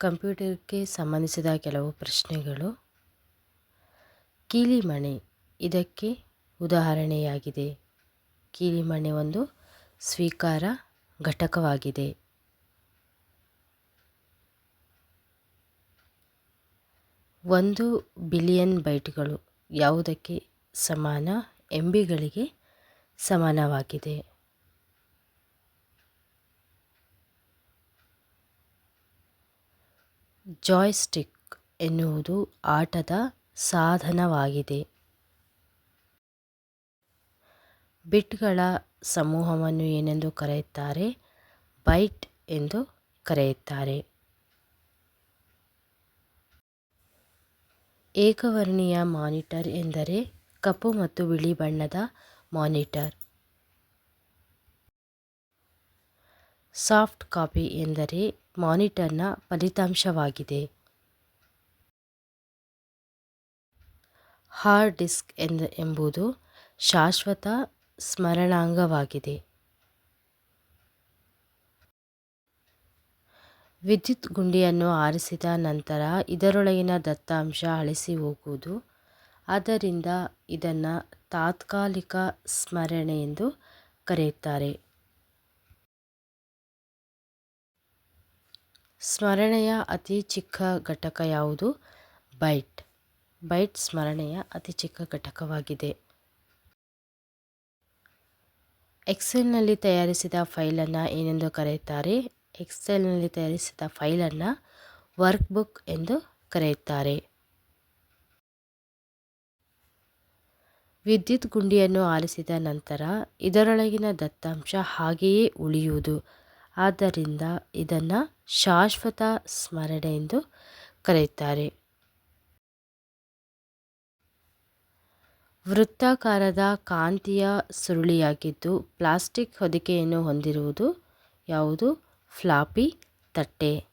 ಕಂಪ್ಯೂಟರ್ಗೆ ಸಂಬಂಧಿಸಿದ ಕೆಲವು ಪ್ರಶ್ನೆಗಳು. ಕೀಲಿಮಣೆ ಇದಕ್ಕೆ ಉದಾಹರಣೆಯಾಗಿದೆ. ಕೀಲಿಮಣೆ ಒಂದು ಸ್ವೀಕಾರ ಘಟಕವಾಗಿದೆ. ಒಂದು ಬಿಲಿಯನ್ ಬೈಟ್ಗಳು ಯಾವುದಕ್ಕೆ ಸಮಾನ? ಎಂಬಿಗಳಿಗೆ ಸಮಾನವಾಗಿದೆ. ಜಾಯ್ಸ್ಟಿಕ್ ಎನ್ನುವುದು ಆಟದ ಸಾಧನವಾಗಿದೆ. ಬಿಟ್ಗಳ ಸಮೂಹವನ್ನು ಏನೆಂದು ಕರೆಯುತ್ತಾರೆ? ಬೈಟ್ ಎಂದು ಕರೆಯುತ್ತಾರೆ. ಏಕವರ್ಣೀಯ ಮಾನಿಟರ್ ಎಂದರೆ ಕಪ್ಪು ಮತ್ತು ಬಿಳಿ ಬಣ್ಣದ ಮಾನಿಟರ್. ಸಾಫ್ಟ್ ಕಾಪಿ ಎಂದರೆ ಮಾನಿಟರ್ನ ಫಲಿತಾಂಶವಾಗಿದೆ. ಹಾರ್ಡ್ ಡಿಸ್ಕ್ ಎಂದ, ಎಂಬುದು ಶಾಶ್ವತ ಸ್ಮರಣಾಂಗವಾಗಿದೆ. ವಿದ್ಯುತ್ ಗುಂಡಿಯನ್ನು ಆರಿಸಿದ ನಂತರ ಇದರೊಳಗಿನ ದತ್ತಾಂಶ ಅಳಿಸಿ ಹೋಗುವುದು. ಆದ್ದರಿಂದ ಇದನ್ನು ತಾತ್ಕಾಲಿಕ ಸ್ಮರಣೆ ಎಂದು ಕರೆಯುತ್ತಾರೆ. ಸ್ಮರಣೆಯ ಅತಿ ಚಿಕ್ಕ ಘಟಕ ಯಾವುದು? ಬೈಟ್. ಬೈಟ್ ಸ್ಮರಣೆಯ ಅತಿ ಚಿಕ್ಕ ಘಟಕವಾಗಿದೆ. ಎಕ್ಸೆಲ್ನಲ್ಲಿ ತಯಾರಿಸಿದ ಫೈಲನ್ನು ಏನೆಂದು ಕರೆಯುತ್ತಾರೆ? ಎಕ್ಸೆಲ್ನಲ್ಲಿ ತಯಾರಿಸಿದ ಫೈಲನ್ನು ವರ್ಕ್ ಬುಕ್ ಎಂದು ಕರೆಯುತ್ತಾರೆ. ವಿದ್ಯುತ್ ಗುಂಡಿಯನ್ನು ಆರಿಸಿದ ನಂತರ ಇದರೊಳಗಿನ ದತ್ತಾಂಶ ಹಾಗೆಯೇ ಉಳಿಯುವುದು. ಆದ್ದರಿಂದ ಇದನ್ನು ಶಾಶ್ವತ ಸ್ಮರಣೆ ಎಂದು ಕರೆಯುತ್ತಾರೆ. ವೃತ್ತಾಕಾರದ ಕಾಂತೀಯ ಸುರುಳಿಯಾಗಿದ್ದು ಪ್ಲಾಸ್ಟಿಕ್ ಹೊದಿಕೆಯನ್ನು ಹೊಂದಿರುವುದು ಯಾವುದು? ಫ್ಲಾಪಿ ತಟ್ಟೆ.